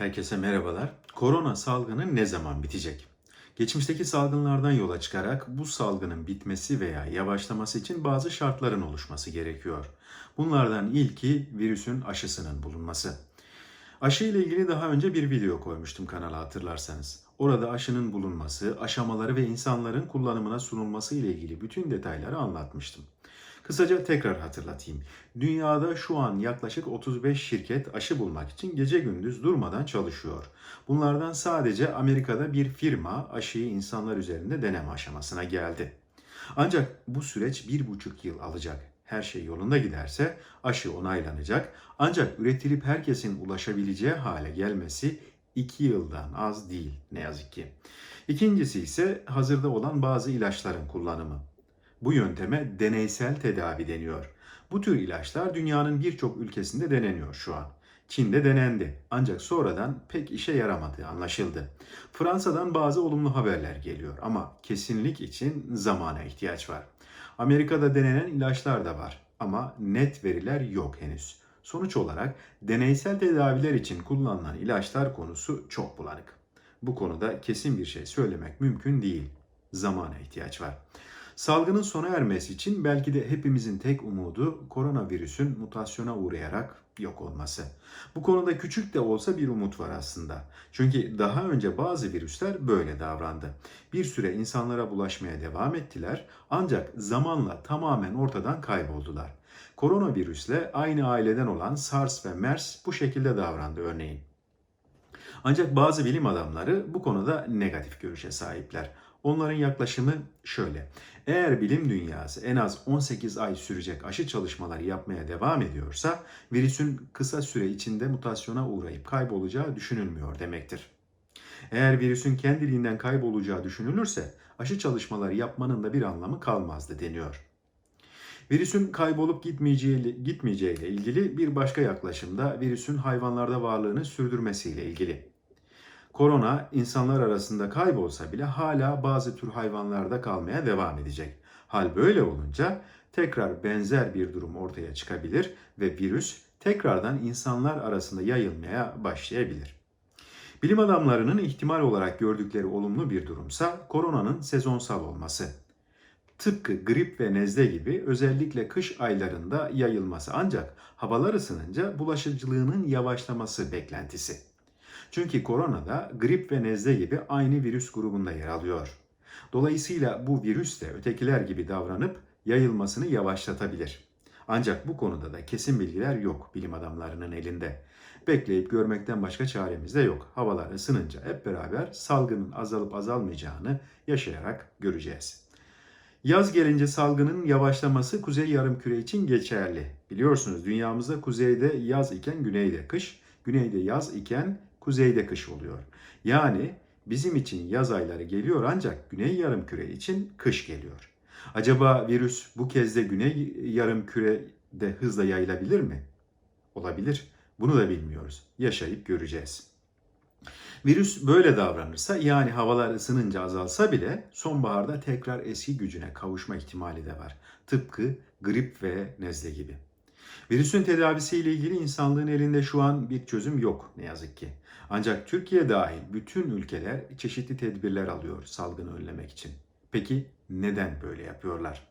Herkese merhabalar. Korona salgını ne zaman bitecek? Geçmişteki salgınlardan yola çıkarak bu salgının bitmesi veya yavaşlaması için bazı şartların oluşması gerekiyor. Bunlardan ilki virüsün aşısının bulunması. Aşı ile ilgili daha önce bir video koymuştum kanala hatırlarsanız. Orada aşının bulunması, aşamaları ve insanların kullanımına sunulması ile ilgili bütün detayları anlatmıştım. Kısaca tekrar hatırlatayım. Dünyada şu an yaklaşık 35 şirket aşı bulmak için gece gündüz durmadan çalışıyor. Bunlardan sadece Amerika'da bir firma aşıyı insanlar üzerinde deneme aşamasına geldi. Ancak bu süreç bir buçuk yıl alacak. Her şey yolunda giderse aşı onaylanacak. Ancak üretilip herkesin ulaşabileceği hale gelmesi 2 yıldan az değil ne yazık ki. İkincisi ise hazırda olan bazı ilaçların kullanımı. Bu yönteme deneysel tedavi deniyor. Bu tür ilaçlar dünyanın birçok ülkesinde deneniyor şu an. Çin'de denendi ancak sonradan pek işe yaramadığı anlaşıldı. Fransa'dan bazı olumlu haberler geliyor ama kesinlik için zamana ihtiyaç var. Amerika'da denenen ilaçlar da var ama net veriler yok henüz. Sonuç olarak deneysel tedaviler için kullanılan ilaçlar konusu çok bulanık. Bu konuda kesin bir şey söylemek mümkün değil. Zamana ihtiyaç var. Salgının sona ermesi için belki de hepimizin tek umudu koronavirüsün mutasyona uğrayarak yok olması. Bu konuda küçük de olsa bir umut var aslında. Çünkü daha önce bazı virüsler böyle davrandı. Bir süre insanlara bulaşmaya devam ettiler ancak zamanla tamamen ortadan kayboldular. Koronavirüsle aynı aileden olan SARS ve MERS bu şekilde davrandı örneğin. Ancak bazı bilim adamları bu konuda negatif görüşe sahipler. Onların yaklaşımı şöyle. Eğer bilim dünyası en az 18 ay sürecek aşı çalışmaları yapmaya devam ediyorsa virüsün kısa süre içinde mutasyona uğrayıp kaybolacağı düşünülmüyor demektir. Eğer virüsün kendiliğinden kaybolacağı düşünülürse aşı çalışmaları yapmanın da bir anlamı kalmazdı deniyor. Virüsün kaybolup gitmeyeceği, gitmeyeceğiyle ilgili bir başka yaklaşım da virüsün hayvanlarda varlığını sürdürmesiyle ilgili. Korona insanlar arasında kaybolsa bile hala bazı tür hayvanlarda kalmaya devam edecek. Hal böyle olunca tekrar benzer bir durum ortaya çıkabilir ve virüs tekrardan insanlar arasında yayılmaya başlayabilir. Bilim adamlarının ihtimal olarak gördükleri olumlu bir durumsa koronanın sezonsal olması. Tıpkı grip ve nezle gibi özellikle kış aylarında yayılması ancak havalar ısınınca bulaşıcılığının yavaşlaması beklentisi. Çünkü korona da grip ve nezle gibi aynı virüs grubunda yer alıyor. Dolayısıyla bu virüs de ötekiler gibi davranıp yayılmasını yavaşlatabilir. Ancak bu konuda da kesin bilgiler yok bilim adamlarının elinde. Bekleyip görmekten başka çaremiz de yok. Havalar ısınınca hep beraber salgının azalıp azalmayacağını yaşayarak göreceğiz. Yaz gelince salgının yavaşlaması kuzey yarımküre için geçerli. Biliyorsunuz dünyamızda kuzeyde yaz iken güneyde kış, güneyde yaz iken kuzeyde kış oluyor. Yani bizim için yaz ayları geliyor ancak güney yarımküre için kış geliyor. Acaba virüs bu kez de güney yarımkürede hızla yayılabilir mi? Olabilir. Bunu da bilmiyoruz. Yaşayıp göreceğiz. Virüs böyle davranırsa yani havalar ısınınca azalsa bile sonbaharda tekrar eski gücüne kavuşma ihtimali de var. Tıpkı grip ve nezle gibi. Virüsün tedavisiyle ilgili insanlığın elinde şu an bir çözüm yok ne yazık ki. Ancak Türkiye dahil bütün ülkeler çeşitli tedbirler alıyor salgını önlemek için. Peki neden böyle yapıyorlar?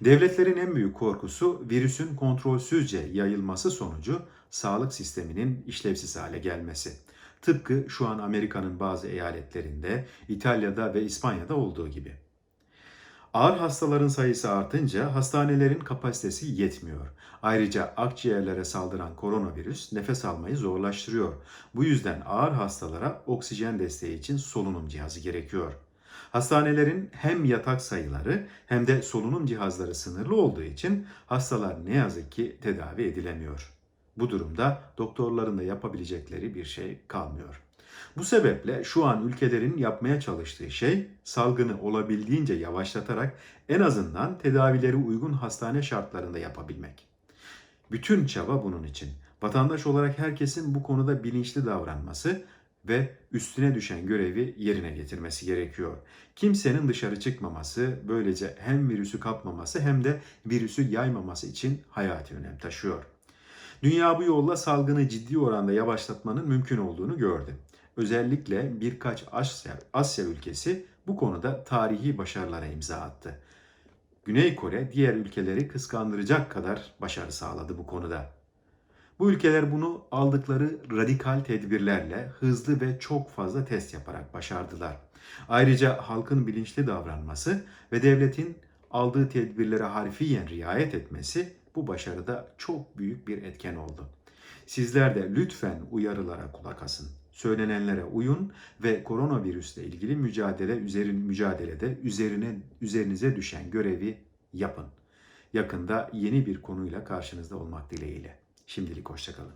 Devletlerin en büyük korkusu virüsün kontrolsüzce yayılması sonucu sağlık sisteminin işlevsiz hale gelmesi. Tıpkı şu an Amerika'nın bazı eyaletlerinde, İtalya'da ve İspanya'da olduğu gibi. Ağır hastaların sayısı artınca hastanelerin kapasitesi yetmiyor. Ayrıca akciğerlere saldıran koronavirüs nefes almayı zorlaştırıyor. Bu yüzden ağır hastalara oksijen desteği için solunum cihazı gerekiyor. Hastanelerin hem yatak sayıları hem de solunum cihazları sınırlı olduğu için hastalar ne yazık ki tedavi edilemiyor. Bu durumda doktorların da yapabilecekleri bir şey kalmıyor. Bu sebeple şu an ülkelerin yapmaya çalıştığı şey salgını olabildiğince yavaşlatarak en azından tedavileri uygun hastane şartlarında yapabilmek. Bütün çaba bunun için. Vatandaş olarak herkesin bu konuda bilinçli davranması ve üstüne düşen görevi yerine getirmesi gerekiyor. Kimsenin dışarı çıkmaması, böylece hem virüsü kapmaması hem de virüsü yaymaması için hayati önem taşıyor. Dünya bu yolla salgını ciddi oranda yavaşlatmanın mümkün olduğunu gördü. Özellikle birkaç Asya, Asya ülkesi bu konuda tarihi başarılara imza attı. Güney Kore diğer ülkeleri kıskandıracak kadar başarı sağladı bu konuda. Bu ülkeler bunu aldıkları radikal tedbirlerle hızlı ve çok fazla test yaparak başardılar. Ayrıca halkın bilinçli davranması ve devletin aldığı tedbirlere harfiyen riayet etmesi bu başarıda çok büyük bir etken oldu. Sizler de lütfen uyarılara kulak asın. Söylenenlere uyun ve koronavirüsle ilgili mücadele üzerin mücadelede üzerine üzerinize düşen görevi yapın. Yakında yeni bir konuyla karşınızda olmak dileğiyle. Şimdilik hoşçakalın.